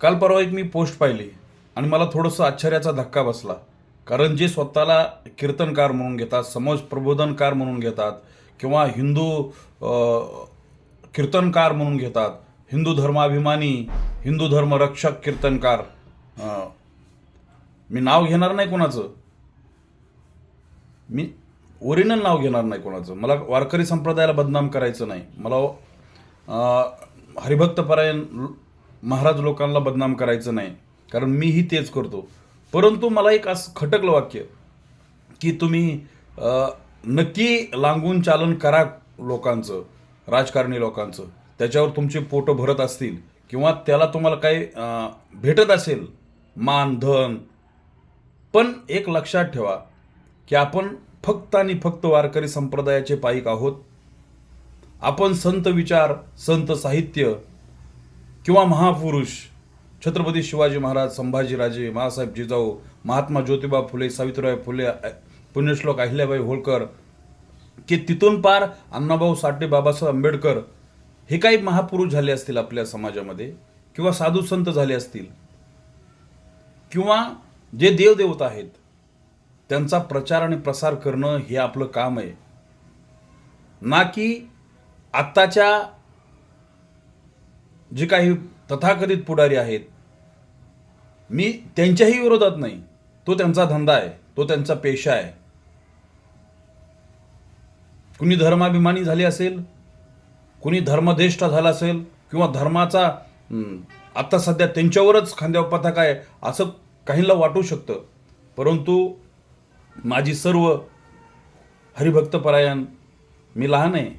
काल परवा एक मी पोस्ट पाहिली आणि मला थोडंसं आश्चर्याचा धक्का बसला. कारण जे स्वतःला कीर्तनकार म्हणून घेतात समाज प्रबोधनकार म्हणून घेतात किंवा हिंदू कीर्तनकार म्हणून घेतात हिंदू धर्माभिमानी हिंदू धर्मरक्षक कीर्तनकार मी नाव घेणार नाही कोणाचं. मी ओरिजिनल नाव घेणार नाही कोणाचं. मला वारकरी संप्रदायाला बदनाम करायचं नाही. मला हरिभक्त हरिभक्तपरायण महाराज लोकांना बदनाम करायचं नाही. कारण मीही तेच करतो. परंतु मला एक असं खटकलं वाक्य की तुम्ही नक्की लांगून चालन करा लोकांचं राजकारणी लोकांचं. त्याच्यावर तुमचे पोटं भरत असतील किंवा त्याला तुम्हाला काही भेटत असेल मान धन. पण एक लक्षात ठेवा की आपण फक्त आणि फक्त वारकरी संप्रदायाचे पाईक आहोत. आपण संत विचार संत साहित्य किंवा महापुरुष छत्रपती शिवाजी महाराज संभाजीराजे महासाहेब जिजाऊ महात्मा ज्योतिबा फुले सावित्रीबाई फुले पुण्यश्लोक अहिल्याबाई होळकर की तिथून पार अण्णाभाऊ साठे बाबासाहेब आंबेडकर हे काही महापुरुष झाले असतील आपल्या समाजामध्ये किंवा साधू संत झाले असतील किंवा जे देवदेवता आहेत त्यांचा प्रचार आणि प्रसार करणं हे आपलं काम आहे. ना की आत्ताच्या जे काही तथाकथित पुढारी आहेत मी त्यांच्याही विरोधात नाही. तो त्यांचा धंदा आहे तो त्यांचा पेशा आहे. कुणी धर्माभिमानी झाले असेल कुणी धर्मदेष्टा झाला असेल किंवा धर्माचा आत्ता आता सध्या त्यांच्यावरच खांद्यावर पताका आहे असं काहींना वाटू शकतं. परंतु माझी सर्व हरिभक्तपरायण मी लहान आहे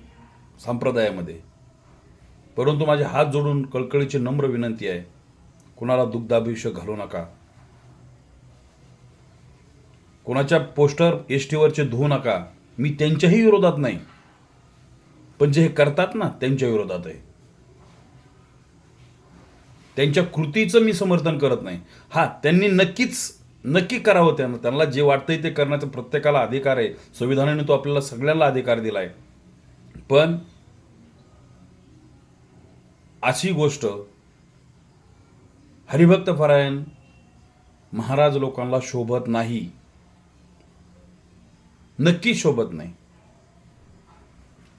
संप्रदायामध्ये. परंतु माझे हात जोडून कळकळीची नम्र विनंती आहे. कुणाला दुग्धाभिषेक घालू नका. कोणाच्या पोस्टर एस टीवरचे धुवू नका. मी त्यांच्याही विरोधात नाही. पण जे हे करतात ना त्यांच्या विरोधात आहे. त्यांच्या कृतीचं मी समर्थन करत नाही. हा त्यांनी नक्कीच नक्की करावं त्यांना. त्यांना जे वाटतंय ते करण्याचा प्रत्येकाला अधिकार आहे. संविधानाने तो आपल्याला सगळ्यांना अधिकार दिलाय. पण अशी गोष्ट हरिभक्त परायण महाराज लोकांना शोभत नाही. नक्की शोभत नाही.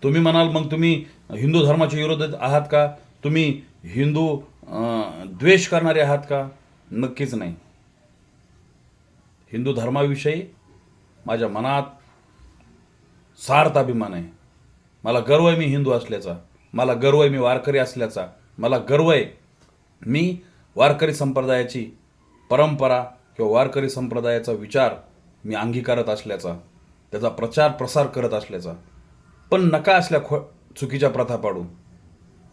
तुम्ही म्हणाल मग तुम्ही हिंदू धर्माच्या विरोधात आहात का? तुम्ही हिंदू द्वेष करणारे आहात का? नक्कीच नाही. हिंदू धर्माविषयी माझ्या मनात सार्थ अभिमान आहे. मला गर्व आहे मी हिंदू असल्याचा. मला गर्व आहे मी वारकरी असल्याचा. मला गर्व आहे मी वारकरी संप्रदायाची परंपरा किंवा वारकरी संप्रदायाचा विचार मी अंगीकारत असल्याचा त्याचा प्रचार प्रसार करत असल्याचा. पण नका असल्या खो चुकीच्या प्रथा पाडू.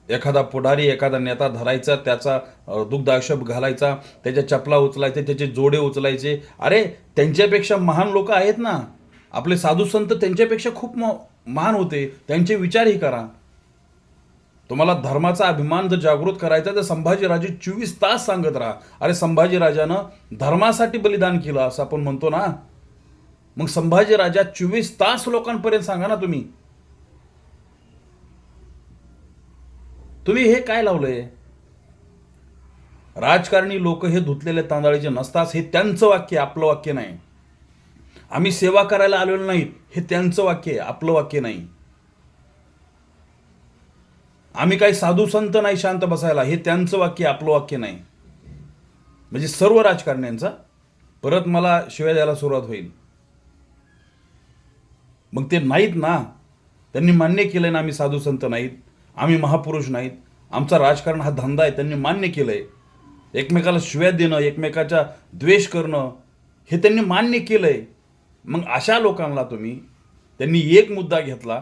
एखादा पुढारी एखादा नेता धरायचा त्याचा दुग्ध आक्षेप घालायचा त्याच्या चपला उचलायचे त्याचे जोडे उचलायचे अरे त्यांच्यापेक्षा महान लोक आहेत ना. आपले साधू संत त्यांच्यापेक्षा खूप म- महान होते. त्यांचे विचारही करा. तुम्हाला धर्माचा अभिमान जर जागृत करायचा तर संभाजीराजे चोवीस तास सांगत राहा. अरे संभाजीराजानं धर्मासाठी बलिदान केलं असं आपण म्हणतो ना. मग संभाजीराजा चोवीस तास लोकांपर्यंत सांगा ना तुम्ही. तुम्ही हे काय लावलंय? राजकारणी लोक हे धुतलेले तांदळाचे नसतात हे त्यांचं वाक्य आपलं वाक्य नाही. आम्ही सेवा करायला आलेलो नाहीत हे त्यांचं वाक्य आहे आपलं वाक्य नाही. आम्ही काही साधू संत नाही शांत बसायला. हे त्यांचं वाक्य आपलं वाक्य नाही. म्हणजे सर्व राजकारण्यांचा परत मला शिव्या द्यायला सुरुवात होईल. मग ते नाहीत ना. त्यांनी मान्य केलंय ना आम्ही साधू संत नाहीत. आम्ही महापुरुष नाहीत. आमचा राजकारण हा धंदा आहे. त्यांनी मान्य केलंय. एकमेकाला शिव्या देणं एकमेकाचा द्वेष करणं हे त्यांनी मान्य केलंय. मग अशा लोकांना तुम्ही त्यांनी एक मुद्दा घेतला.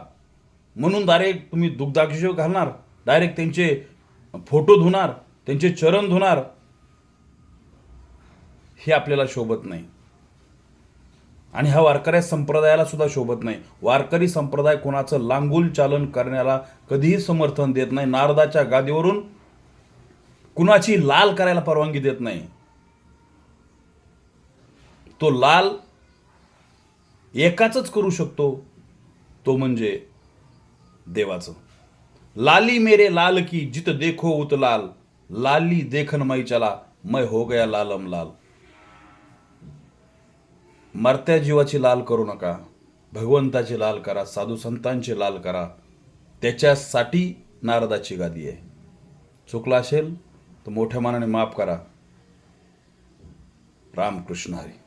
म्हणून दारे तुम्ही दुग्धाभिषेक घालणार. डायरेक्ट त्यांचे फोटो धुणार त्यांचे चरण धुणार हे आपल्याला शोभत नाही. आणि ह्या वारकरी संप्रदायाला सुद्धा शोभत नाही. वारकरी संप्रदाय कोणाचं लांगुल चालन करण्याला कधीही समर्थन देत नाही. नारदाच्या गादीवरून कुणाची लाल करायला परवानगी देत नाही. तो लाल एकाच करू शकतो तो म्हणजे देवाचं. लाली मेरे लाल की जित देखो उत लाल। लाली देखन मई चला मैं हो गया लालम लाल। मरत्या जीवाची लाल करू नका भगवंताची लाल करा साधू संतांची लाल करा त्याच्यासाठी नारदाची गादी आहे. चुकला असेल तर मोठ्या मानाने माफ करा. रामकृष्ण हरी.